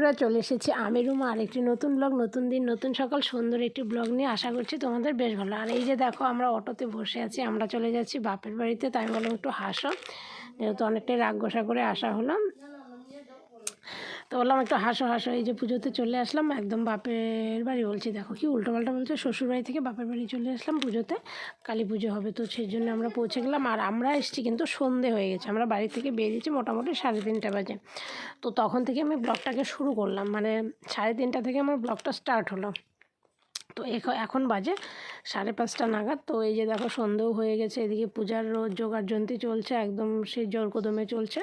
বন্ধুরা চলে এসেছি আমি রুমা। আরেকটি নতুন ব্লগ নতুন দিন, নতুন সকাল, সুন্দর একটি ব্লগ নিয়ে আশা করছি তোমাদের বেশ ভালো। আর এই যে দেখো, আমরা অটোতে বসে আছি, আমরা চলে যাচ্ছি বাপের বাড়িতে, তাই বললাম একটু হাসো। যেহেতু অনেকটাই রাগ গোসা করে আসা হলো। তো বললাম একটু হাসো হাসো, এই যে পুজোতে চলে আসলাম, একদম বাপের বাড়ি বলছি, দেখো কি উল্টোপাল্টা বলছে, শ্বশুর বাড়ি থেকে বাপের বাড়ি চলে আসলাম পুজোতে, কালী পুজো হবে তো সেই জন্য আমরা পৌঁছে গেলাম, আর আমরা এসেছি কিন্তু সন্ধে হয়ে গেছে, আমরা বাড়ি থেকে বেরিয়েছি মোটামুটি সাড়ে তিনটা বাজে, তো তখন থেকে আমি ব্লগটাকে শুরু করলাম মানে সাড়ে তিনটা থেকে আমার ব্লগটা স্টার্ট হলো, তো এখ- এখন বাজে সাড়ে পাঁচটা নাগাদ, তো এই যে দেখো সন্ধেও হয়ে গেছে, এদিকে পূজার রোজ জোগাড় যন্ত্রী চলছে, একদম সেই জোর কদমে চলছে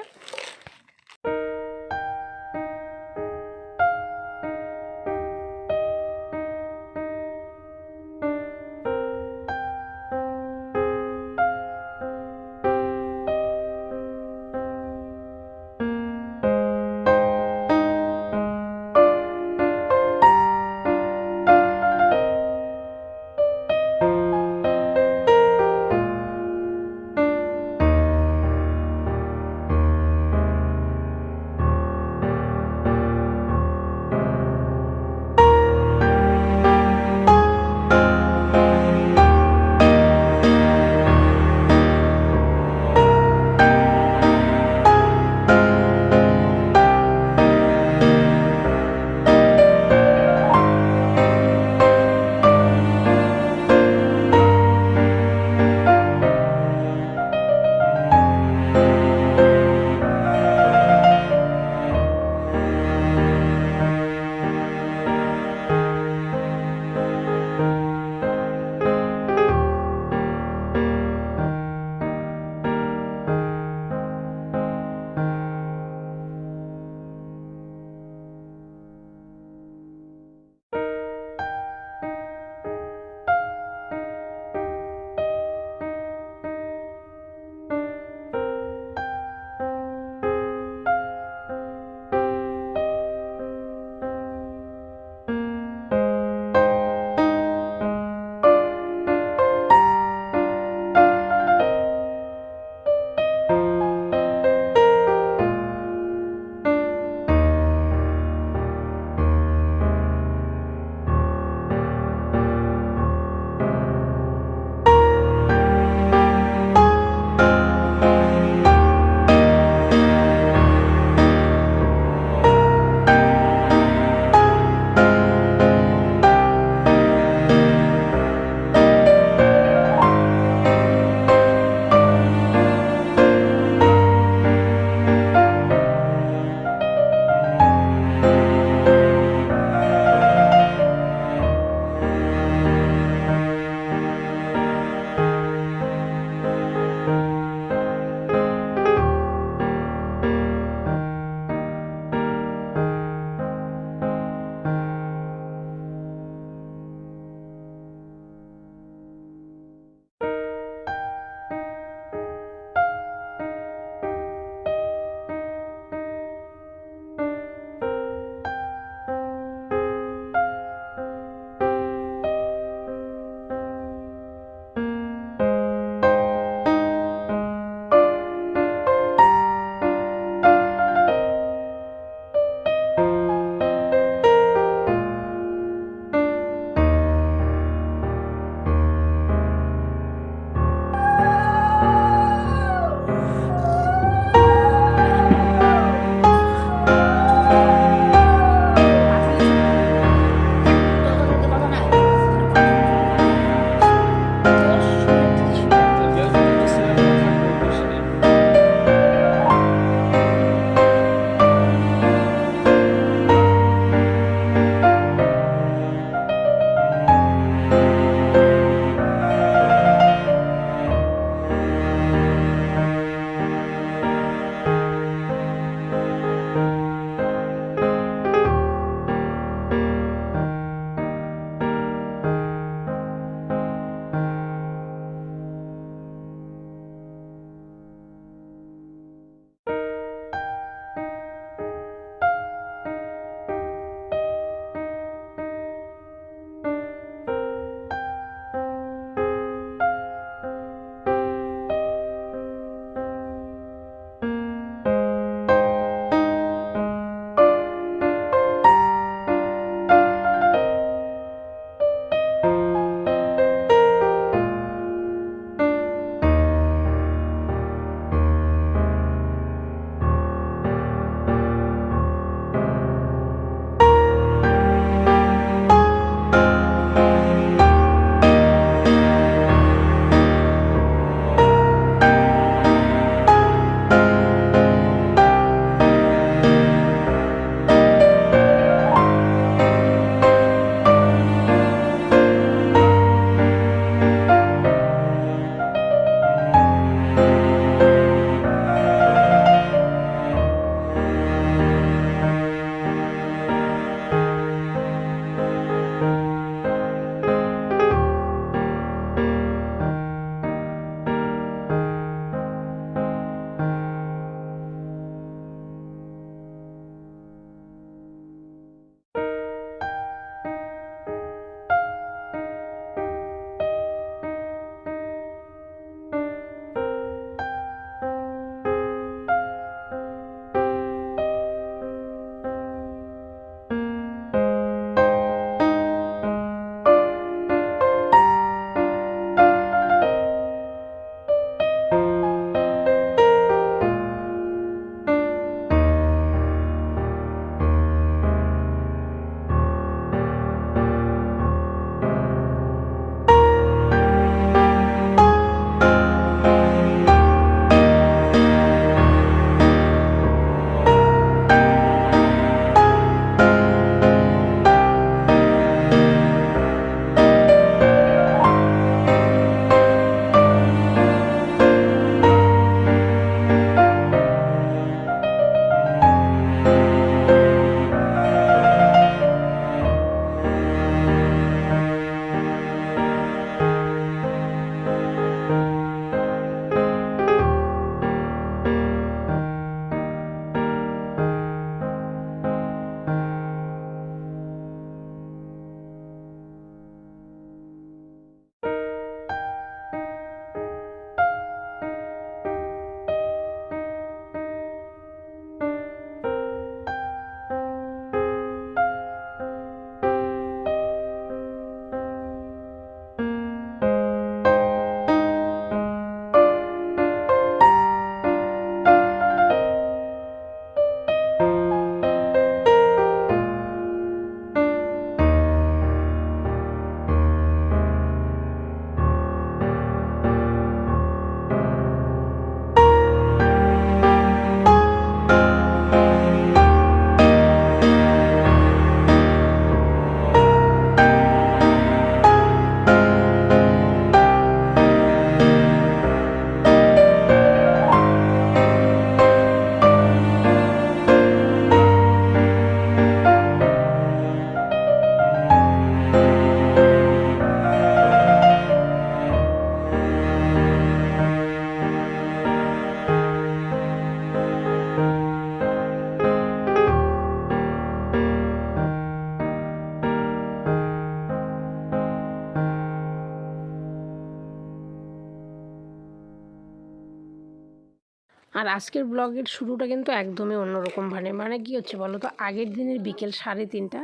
আর আজকের ব্লগের শুরুটা কিন্তু একদমই অন্যরকম মানে মানে কী হচ্ছে বলো তো আগের দিনের বিকেল সাড়ে তিনটা,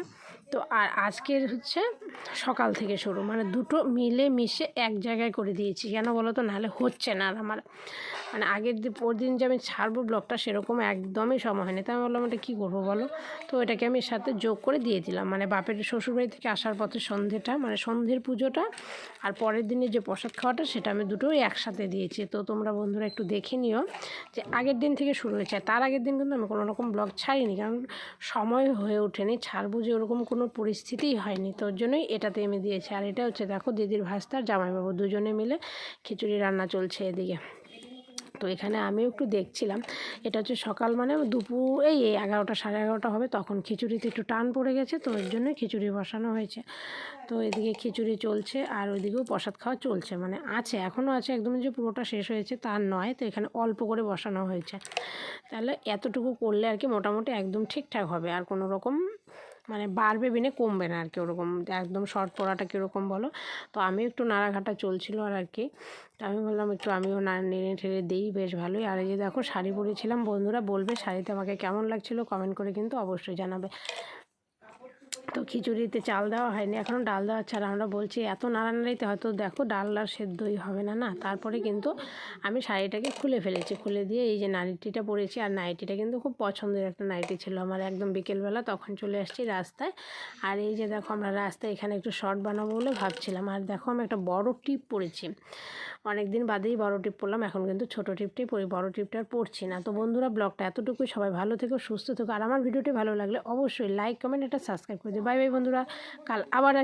তো আর আজকের হচ্ছে সকাল থেকে শুরু। মানে দুটো মিলে মিশে এক জায়গায় করে দিয়েছি। কেন বলো তো? নাহলে হচ্ছে না আর আমার। মানে আগের দিন যে আমি ছাড়বো ব্লগটা সেরকম একদমই সময় হয়নি। তাই আমি বললাম, এটা কী করব বলো? তো এটাকে আমি সাথে যোগ করে দিয়ে দিলাম। মানে বাপের শ্বশুরবাড়ি থেকে আসার পথে সন্ধেটা মানে সন্ধ্যের পুজোটা আর পরের দিনে যে প্রসাদ খাওয়াটা, সেটা আমি দুটোই একসাথে দিয়েছি। তো তোমরা বন্ধুরা একটু দেখে নিও যে আগের দিন থেকে শুরু হয়েছে। তার আগের দিন কিন্তু আমি কোনো রকম ব্লগ ছাড়িনি। কারণ সময় হয়ে ওঠেনি। ছাড়বো যে ওরকম কোনো পরিস্থিতিই হয়নি। তো ওর জন্যই এটাতে আমি দিয়েছি। আর এটা হচ্ছে, দেখো, দিদির ভাস্তার, জামাইবাবু দুজনে মিলে খিচুড়ি রান্না চলছে এদিকে। তো এখানে আমিও একটু দেখছিলাম, এটা হচ্ছে সকাল মানে দুপুর, এই এগারোটা, সাড়ে এগারোটা হবে, তখন খিচুড়িতে একটু টান পড়ে গেছে, তো ওই জন্য খিচুড়ি বসানো হয়েছে। তো এদিকে খিচুড়ি চলছে, আর ওইদিকেও প্রসাদ খাওয়া চলছে মানে আছে এখনও আছে একদম যে পুরোটা শেষ হয়েছে তার নয়, তো এখানে অল্প করে বসানো হয়েছে। তাহলে এতটুকু করলে আর কি মোটামুটি একদম ঠিকঠাক হবে, আর কোনো রকম মানে বাড়বে বিনে কমবে না আর কি ওরকম। একদম শর্ট পড়াটা কীরকম বলো? তো আমি একটু নাড়াঘাটা চলছিল আর আর কি তো আমি বললাম একটু আমিও না নেড়ে ঠেড়ে দিই, বেশ ভালোই। আর এই যে দেখো, শাড়ি পরেছিলাম, বন্ধুরা বলবে শাড়িতে আমাকে কেমন লাগছিল কমেন্ট করে কিন্তু অবশ্যই জানাবে। তো খিচুড়িতে চাল দেওয়া হয়নি এখনও ডাল দেওয়া ছাড়া আমরা বলছি, এত নাড়ানাড়িতে হয়তো দেখো ডাল আর সেদ্ধই হবে না না? তারপরে কিন্তু আমি শাড়িটাকে খুলে ফেলেছি। খুলে দিয়ে এই যে নাইটিটা পরেছি, আর নাইটিটা কিন্তু খুব পছন্দের একটা নাইটি ছিল আমার একদম বিকেলবেলা, তখন চলে আসছি রাস্তায়। আর এই যে দেখো, আমরা রাস্তায় এখানে একটু শর্ট বানাবো বলে ভাবছিলাম। আর দেখো, আমি একটা বড় টিপ পরেছি। অনেক দিন বাদেই বড় টিপ পড়লাম এখন কিন্তু ছোট টিপটাই পড়ি, বড় টিপটা পড়ছি না। তো বন্ধুরা ব্লগটা এতটুকুই, সবাই ভালো থেকো, সুস্থ থেকো। আর আমার ভিডিওটি ভালো লাগলে অবশ্যই লাইক কমেন্ট এটা সাবস্ক্রাইব করে দিও। বাই বাই বন্ধুরা। কাল আবার